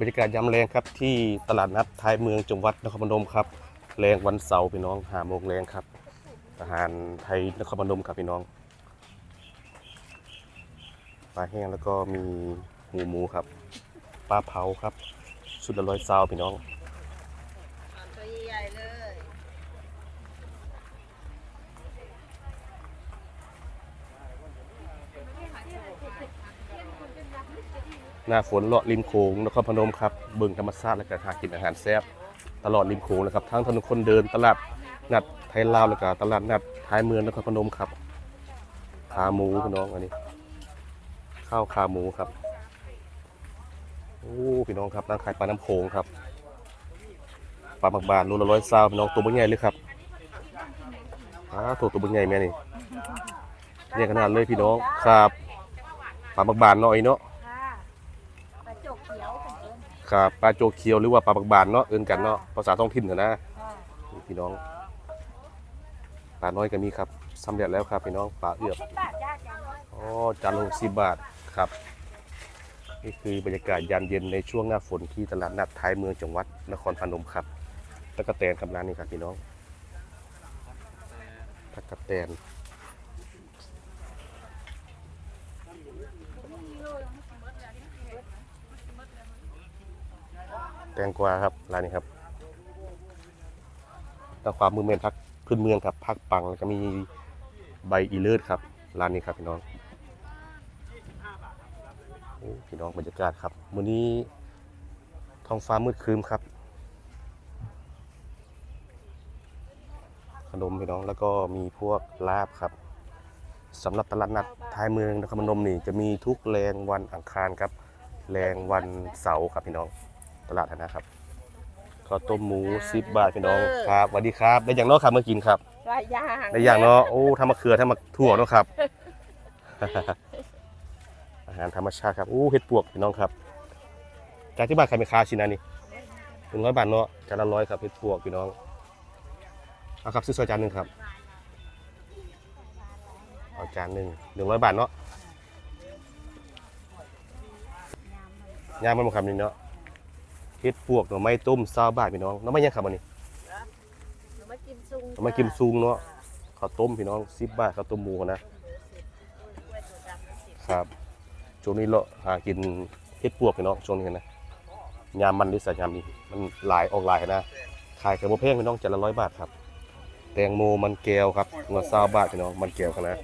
บรรยากาศยามแรงครับที่ตลาดนัดท้ายเมืองจังหวัดนครพนมครับแรงวันเสาร์พี่น้องหาโมงแรงครับ อาหารไทยนครพนมครับพี่น้องปลาแห้งแล้วก็มีหมูหมูครับปลาเผาครับชุดละร้อยซาวพี่น้อง ตัวใหญ่ๆเลย หน้าฝนเลาะริมโขงนครพนมครับเบิ่งธรรมชาติและก็หากินอาหารแซ่บตลอดริมโขงเลยครับทั้งถนนคนเดินตลาดนัดไทยลาวแล้วก็ตลาดนัดท้ายเมืองนครพนมครับ ขาหมูพี่น้องอันนี้ ข้าวขาหมูครับโอ้พี่น้องครับร้านขายปลาน้ำโขงครับปลาหมักบานโลละร้อยซาวพี่น้องตัวบุญใหญ่เลยครับอ้าตัวตัวบุญใหญ่แม่นี่เนี่ยขนาดเลยพี่น้องครับปลาหมักบานหน่อยเนาะ ค่ะปลาจกเขียวเป็นต้น ครับปลาโจเคียวหรือว่าปลาบักบานเนาะเอินกันเนาะภาษาท้องถิ่นเถอะนะค่ะนี่พี่น้องปลาน้อยก็มีครับสำเร็จแล้วครับพี่น้องปลาเอือบสิบบาทจ้าจ้าน้อยอ๋อจานละหกสิบบาทครับ นี่คือบรรยากาศยามเย็นในช่วงหน้าฝนที่ตลาดนัดท้ายเมืองจังหวัดนครพนมครับตะกะแตนครับร้านนี้ครับพี่น้องตะกะแตน ตงกวาครับร้านนี้ครับทางความมือเมนพักพื้นเมืองครับพักปังแล้วก็มีใบอีเลิศครับร้านนี้ครับพี่น้องโอ้พี่น้องบรรยากาศครับมื้อนี้ท้องฟ้ามืดครึ้มครับขนมพี่น้องแล้วก็มีพวกลาบครับสำหรับตลาดนัดท้ายเมืองนครพนมนี่จะมีทุกแรงวันอังคารครับ แรงวันเสาร์ครับพี่น้อง ตลาดนะครับข้าวต้มหมูสิบบาทพี่น้องครับสวัสดีครับได้อย่างเนอกครับเมื่อกินครับหลายอย่างได้อย่างเนาะโอ้ทำมะเขือทำมะถั่วเนาะครับ อาหารธรรมชาติครับอู้เห็ดปวกพี่น้องครับจากที่บ้านใครไม่ค้าชินะนี่หนึ่งร้อยบาทเนาะจานละร้อยครับเห็ดปวกพี่น้องเอาครับซื้อซอยจานหนึ่งครับเอาจานหนึ่งหนึ่งร้อยบาทเนาะย่างมันมาคำนี้เนาะ เห็ดปวกหน่อไม้ต้มซาวบาทพี่น้องหน้องไม้ยังครับวันนี้หนูมากินซุงเอามากิมซุงเนาะข้าวต้มพี่น้องสิบบาทข้าวต้มหมูนะกล้วยตัวดำสิบครับช่วงนี้เราหากินเห็ดปวกพี่น้องช่วงนี้นะยามมันดิสยามนี้มันหลายออกหลายนะขายกระโบแพงพี่น้องจานละร้อยบาทครับแตงโมมันแก้วครับเงินซาวบาทพี่น้องมันแก้วครับนะ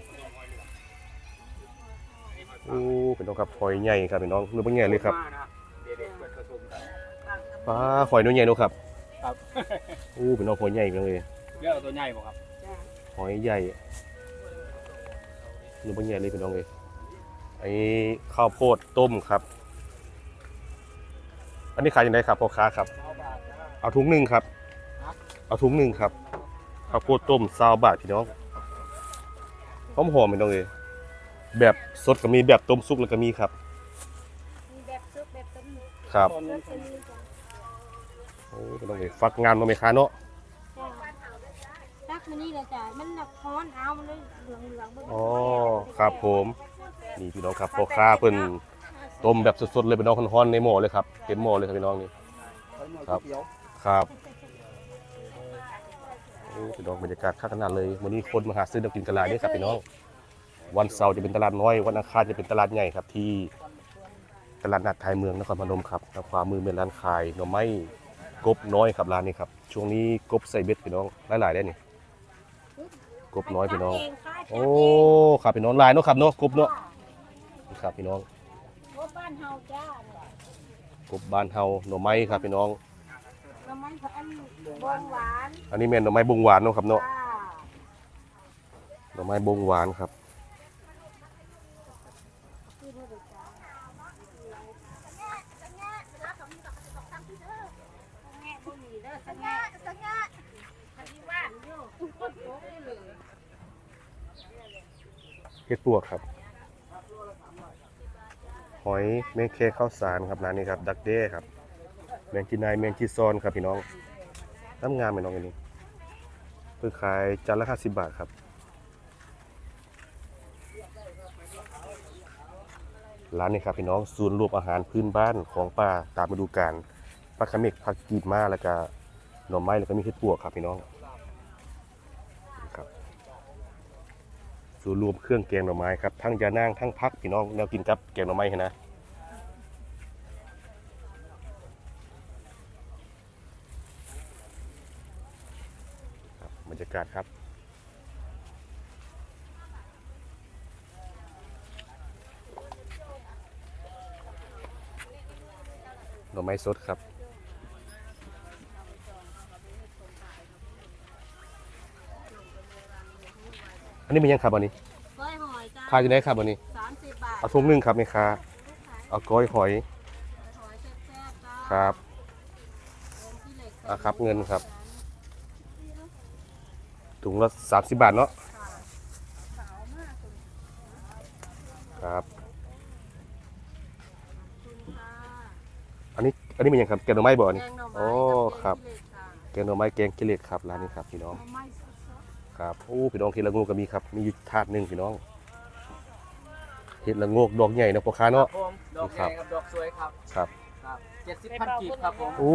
โอ้พี่น้องครับหอยใหญ่ครับพี่น้องเนื้อเป็นใหญ่เลยครับ ปลาหอยเนื้อใหญ่เนอะครับครับโอ้พี่น้องหอยใหญ่จังเลยเลือกเอาตัวใหญ่บ่ครับจ้าหอยใหญ่เนื้อเป็นใหญ่เลยพี่น้องเลยไอ้ข้าวโพดต้มครับ อันนี้ขายยังไงครับพ่อค้าครับ เอาถุงหนึ่งครับ เอาถุงหนึ่งครับข้าวโพดต้มซาวบาทพี่น้องหอมหอมๆพี่น้องเลยแบบสดก็มีแบบต้มซุปแล้วก็มีครับ มีแบบซุปแบบต้มครับตอนเลือกจะมีจ้า โอ้พี่น้องเลยฟักงานมาไหมค้าเนาะจ้าตักมานี่เลยจ้ามันหนักค้อนเอามันเลยเหลืองเหลืองๆอ๋อครับผมนี่พี่น้องครับพ่อค้าเพิ่นต้มแบบสดๆเลยพี่น้องฮ้อนๆในหม้อเลยครับเต็มหม้อเลยครับพี่น้องนี่ ครับ ครับโอ้พี่น้องบรรยากาศข้างขนาดเลยวันนี้คนมาหาซื้อน้ำกินกันหลายนี่ครับพี่น้อง วันเสาร์จะเป็นตลาดน้อย วันอังคารจะเป็นตลาดใหญ่ครับที่ ตลาดนัดไทยเมืองนครพนมครับทางขวามือเป็นร้านขายหน่อไม้ กบน้อยครับร้านนี้ครับ ช่วงนี้กบใส่เบ็ดพี่น้องหลายๆได้นี่กบน้อยพี่น้อง โอ้ครับพี่น้องหลายเนาะครับเนาะกบเนาะนี่ครับพี่น้องโอ้บ้านเฮาจ้าเนี่ยกบบ้านเฮาหน่อไม้ครับพี่น้องน้ำมันเขาอันบองหวานอันนี้แม่นหน่อไม้บงหวานเนาะครับเนาะจ้าหน่อไม้บงหวานครับ ที่นี่เลยจ้าแง่บ่มีเด้อ สังแง่สังง่ทางที่บ้านอยู่โอ้ยเลยเห็ดปวกครับ หอยแมงแคข้าวสารครับร้านนี้ครับ ดักเด้ครับ แมงจีนายแมงจีซอนครับพี่น้องน้ำงามไหมน้องอันนี้เพื่อขายจานละ50บบาทครับ ร้านนี้ครับพี่น้องศูนย์รวมอาหารพื้นบ้านของป่าตามฤดูกาลปลาคเมกผักกีบมาแล้วก็ หน่อไม้แล้วก็มีเห็ดปวกครับพี่น้องนะครับศูนรวมเครื่องแกงหน่อไม้ครับทั้งยานางทั้งพักพี่น้องแนวกินกับแกงหน่อไม้เห็นนะบรรยากาศครับหน่อไม้สดครับ อันนี้เป็นยังครับอันนี้ก้อยหอยจ้าทานอยู่ได้ครับอันนี้สามสิบบาทเอาทุ่งหนึงครับแม่ค้าเอาก้อยหอยหอยแซ่บๆจ้าครับ เงินที่เหล็กอะครับเงินครับ ถุงละ30บาทเนาะขาวมากคุณครับคุณค่ะอันนี้อันนี้เป็นยังครับแกงหน่อไม้บ่อันแกนี้งหน่อไม้โอ้กับครับแกงขี้เหล็กค่ะแกงหน่อไม้แกงกิเลสครับร้านนี้ครับพี่น้องหน่อไม้สด ครับโอ้พี่น้องเห็ดละโงกก็มีครับ มีอยู่ถาดหนึ่งพี่น้องเห็ดละโงกดอกใหญ่เนาะพ่อค้าครัเนาะบผมดอกแดงกับดอกสวยครับครับ ครับเจ็ดสิบพันกีบครับผมโอ้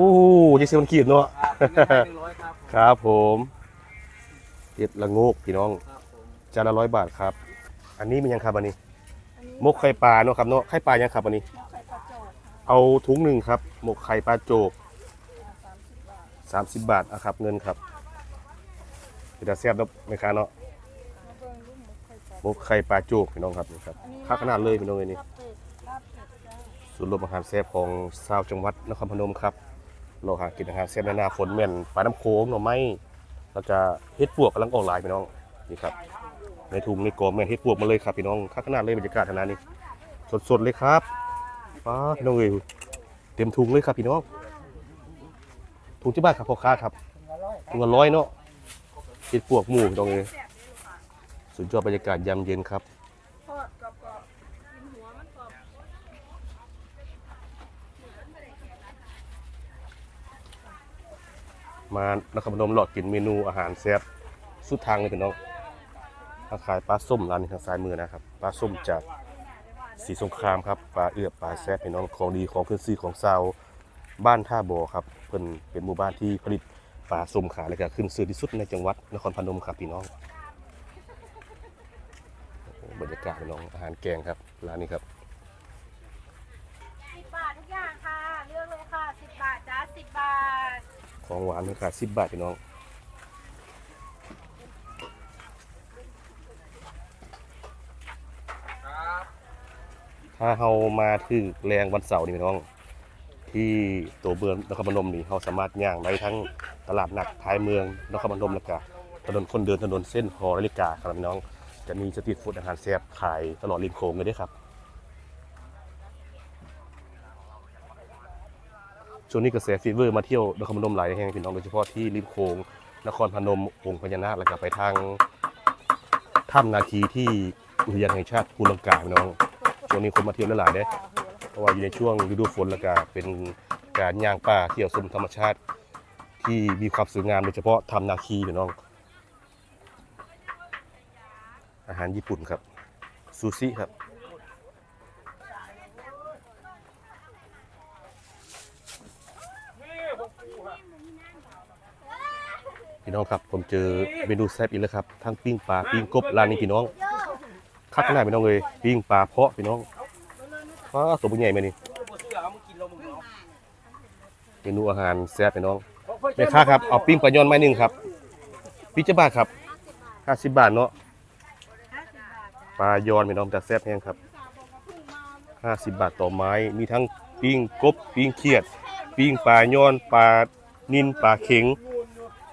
ยเซมันขีดเนาะครับเป็นเงินไทยหนึ่งร้อยครับผมครับผมเห็ดละโงกพี่น้องครับผมจานละร้อยบาทครับ อันนี้มันยังครับอันนี้อันนี้มกไข่ปลาเนาะครับเนาะไข่ปลายังครับอันนี้ หม้อไข่ปลาโจกค่ะเอาถุงหนึ่งครับหมกไข่ปลาโจก สามสิบบาท 30 บาทอะครับเงินครับ เป็นตาแซ่บเนาะแม่ค้าเนาะบิ่งลูกหมูไข่ปลาหมกไข่ปลาโจกพี่น้องครับนี่ครับค่าขนาดเลยพี่น้องเลยนี่ลาบเป็ดลาบเป็ดจ้าศูนย์รวมอาหารแซ่บของชาวจังหวัดนครพนมครับเราหากินอาหารแซ่บในหนาฝนแม่นปลาน้ำโขงหน่อไม้แล้วก็เฮ็ดปวกกำลังออกลายพี่น้องนี่ครับในถุงในี่กรอบแม่นเฮ็ดปวกมาเลยครับพี่น้องค่าขนาดเลยบรรยากาศขนาดนี้ สดๆเลยครับป้าพี่น้องเอ้ยเต็มถุงเลยครับพี่น้องถุงที่บ้านครับพ่อค้าครับถุงละร้อยเนาะ เฮ็ดปวกหมูพี่น้องเอ้สุดยอดบรรยากาศยามเย็นครับทอดกรอบๆกินหัวมันกรอบมานครพนมหลอดกินเมนูอาหารแซ่บสุดทางเลยพี่น้องมาขายปลาส้มร้านนี้ทางซ้ายมือนะครับปลาส้มจากสีสงครามครับปลาเอือบปลาแซ่บพี่น้องของดีของขึ้นซีของเซาบ้านท่าบ่อครับเพิ่นเป็นหมู่บ้านที่ผลิต ปลาส้มขายและก็ขึ้นซื้อที่สุดในจังหวัดนครพนมครับพี่น้องโอ้โหบรรยากาศพี่น้องอาหารแกงครับร้านนี้ครับสิบบาททุกอย่างค่ะเลือกเลยค่ะสิบบาทจ้าสิบบาท ของหวานราคา10บาทพี่น้องครับถ้าเฮามาถึงแรงวันเสาร์นี่พี่น้อง ที่ตัวเมืองนครพนมนี่เฮาสามารถย่างได้ทั้งต ลาดนัดท้ายเมืองนครพนมแล้วก็ถนนคนเดินถนนเส้นหอนาฬิกาครับน้อง จะมีสตรีทฟู้ดอาหารแซ่บขายตลอดริมโขงเลยด้อครับ ช่วงนี้กระแสฟีเวอร์มาเที่ยวนครพนมหลายแห่งพี่น้องโดยเฉพาะที่ริมโขงนครพนมองค์พญานาคแล้วก็ไปทางถ้ำนาคีที่อุทยานแห่งชาติภูลังกาพี่น้องช่วงนี้คนมาเที่ยวหลายๆเด้อเพราะว่าอยู่ในช่วงฤดูฝนแล้วก็เป็นการย่างป่าเที่ยวชมธรรมชาติ ที่มีความสวยงามโดยเฉพาะทำนาคีพี่น้อง อาหารญี่ปุ่นครับ ซูชิครับพี่น้องครับผมเจอเมนูแซ่บอีกแล้วครับทั้งปิ้งปลาปิ้งกบร้านนี้พี่น้องคักขนาดพี่น้องเลยปิ้งปลาเพาะพี่น้องว้าตัวบุญใหญ่ไหมนี่เชื่อเอามึงกินเรามึงเอาเมนูอาหารแซ่บพี่น้อง แม่ค้าครับเอาปิ้งปลาย่อนไม้หนึ่งครับปิ้งจะบาทครับห้าสิบบาทเนาะห้าสิบบาทจ้าปลายอนพี่น้องแต่แซ่บแห้งครับห้าสิบบาทต่อไม้มีทั้งปิ้งกบปิ้งเขียด ปิ้งปลาย่อนปลานินปลาเข็ง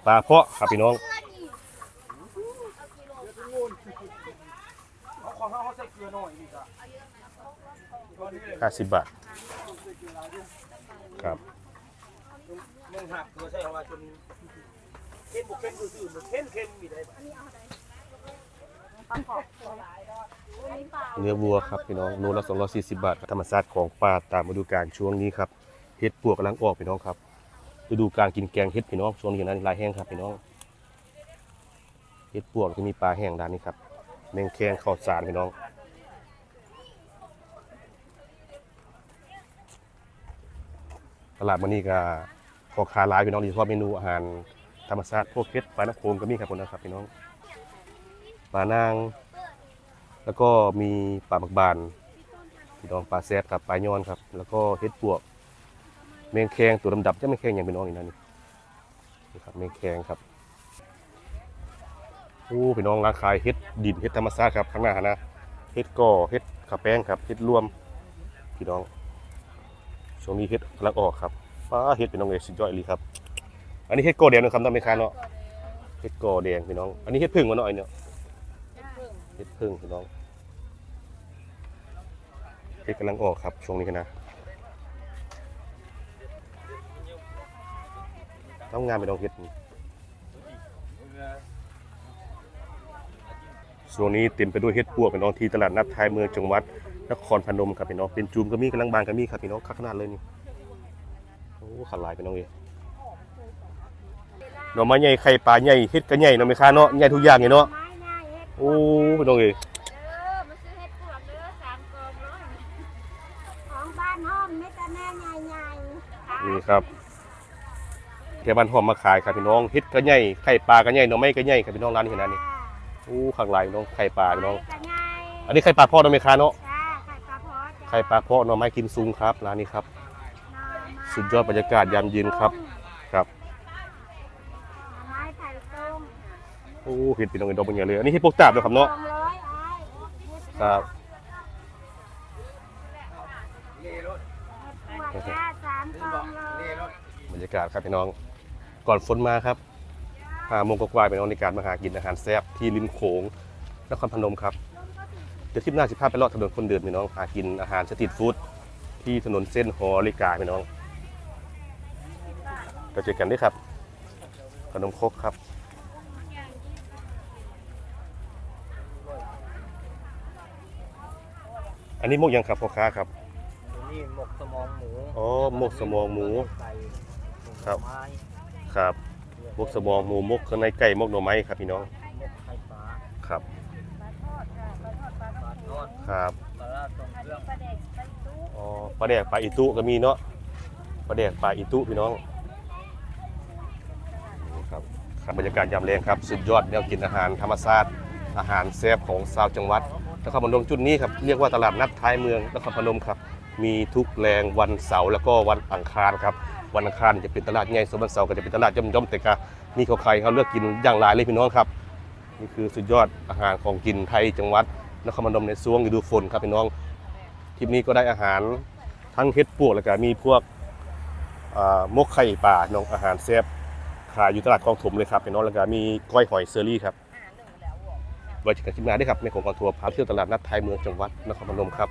ปลาเพาะครับพี่น้องเอาของเขาเขาใส่เกลือหน่อยนี่จ้ะตอนนี้เลยห้าสิบบาทครับ มึงหักตัวใช่ว่าจนเข็นบุกเข็นซื่อๆมันเข็นเข็นมีได้บ่เนื้อวัวครับพี่น้องโลละ240 บาทครับธรรมชาติของป่าตามฤดูกาลช่วงนี้ครับเห็ดปวกกำลังออกพี่น้องครับฤดูการกินแกงเห็ดพี่น้องช่วงนี้นะลายแห้งครับพี่น้องเห็ดปวกที่มีปลาแห้งด้านนี้ครับแมงแคงข้าวสารพี่น้องตลาดมันนี่ก็ พอค้าหลายพี่น้องโดยเฉพาะเมนูอาหารธรรมชาติพวกเพ็ดปลาน้ำโขงก็มีครับผมนะครับพี่น้องปลานาง แล้วก็มีปลาบักบานพี่น้องปลาแซ่บครับปลาย้อนครับ แล้วก็เห็ดปวกแมงแคงตัวดำๆจะแมงแคงอย่างพี่น้องนี่นะนี่นี่ครับแมงแคงครับโอ้พี่น้องร้านขายเห็ดดินเห็ดธรรมชาติครับข้างหน้านะเห็ดก่อเห็ดขาแป้งครับเห็ดรวมพี่น้องช่วงนี้เห็ดกำลังออกครับ ป้าเห็ดพี่น้องเลยสุดยอดเลยครับ อันนี้เห็ดกอแดงนะครับท่านผู้ชมเนาะเห็ดกอแดงพี่น้อง อันนี้เห็ดพึ่งวะเนาะไอ้เนี่ยเห็ดพึ่งพี่น้องเห็ดกำลังออกครับช่วงนี้นะต้องงานไปน้องเห็ดช่วงนี้เต็มไปด้วยเห็ดปวกพี่น้องที่ตลาดนัดท้ายเมืองจังหวัดนครพนมครับพี่น้องเป็นจูมก็มีกำลังบานก็มีครับพี่น้องคักขนาดเลยนี่ ขันลายพี่น้องเอยหน่อไม้ใหญ่ไข่ปลาใหญ่เห็ดก็ใหญ่เนาะแม่ค้าเนาะใหญ่ทุกอย่างเลยเนาะโอ้พี่น้องเอ้ยเด้อมาซื้อเฮ็ดพวกเด้อสามกองร้อยของบ้านห้อมไม่แต่แม่ใหญ่ๆค่ะนี่ครับแค่บ้านหอมมาขายครับพี่น้องเฮ็ดก็ใหญ่ไข่ปลาก็ใหญ่หน่อไม้ก็ใหญ่ครับพี่น้องร้านนี้เห็นนะนี่โอ้ข้างหลายพี่น้องไข่ปลาพี่น้อง อันนี้ไข่ปลาพ่อเนาะแม่ค้าเนาะไข่ปลาพ่อไข่ปลาพ่อหน่อไม้กินซุงครับร้านนี้ครับ สุดยอดบรรยากาศยามเย็นครับครับหน่อไม้ไผ่ต้มโอ้เห็ดพี่น้องเห็นดอกเป็นใหญ่เลยอันนี้เฮ็ดพวกตาบเนาะครับเนาะครับบรรยากาศครับพี่น้องก่อนฝนมาครับหาโมงกว่าๆพี่น้องในการมาหากินอาหารแซ่บที่ริมโขงนครพนมครับเดี๋ยวทริปหน้าสิพาไปเลาะถนนคนเดินพี่น้องหากินอาหารสตรีทฟู้ดที่ถนนเส้นหอลิกาพี่น้อง ก็เจอกันด้วยครับ ขนมครกครับอันนี้มุกยังครับพ่อค้าครับ นี่หมกสมองหมูอ๋อหมกสมองหมู ไก่ครับ ไม้ครับมกสมองหมูมกเครื่องในไก่มกหน่อไม้ครับพี่น้อง หมกไข่ปลาครับ ปลาทอดครับปลาราดทรงเครื่องปลาเด็กปลาตู้อ๋อปลาแดกปลาอิตุก็มีเนาะ ปลาแดกปลาอิตุพี่น้องนี่ ครับครับรรยากาศยามแรงครับสุดยอดแนวกินอาหารธรรมชาติอาหารแซ่บของชาวจังหวัดนครพนมจุดนี้ครับเรียกว่าตลาดนัดท้ายเมืองนครพนมครับมีทุกแรงวันเสาร์แล้วก็วันอังคารครับวันอังคารจะเป็นตลาดใหญ่ส่วนวันเสาร์ก็จะเป็นตลาดย่อมๆแต่ก็มีเขาใครเขาเลือกกินอย่างหลายเลยพี่น้องครับนี่คือสุดยอดอาหารของกินไทยจังหวัดนครพนมในช่วงฤดูฝนครับพี่น้องทริปนี้ก็ได้อาหารทั้งเฮ็ดปวกแล้วก็มีพวกมกไข่ป่าน้องอาหารแซ่บ ขายอยู่ตลาดคลองถมเลยครับพี่น้องแล้วก็มีก้อยหอยเซอรี่ครับไว้เจอกันคลิปหน้าด้วยครับในของกองทัวร์พาเที่ยวตลาดนัดไทยเมืองจังหวัดนครพนมครับ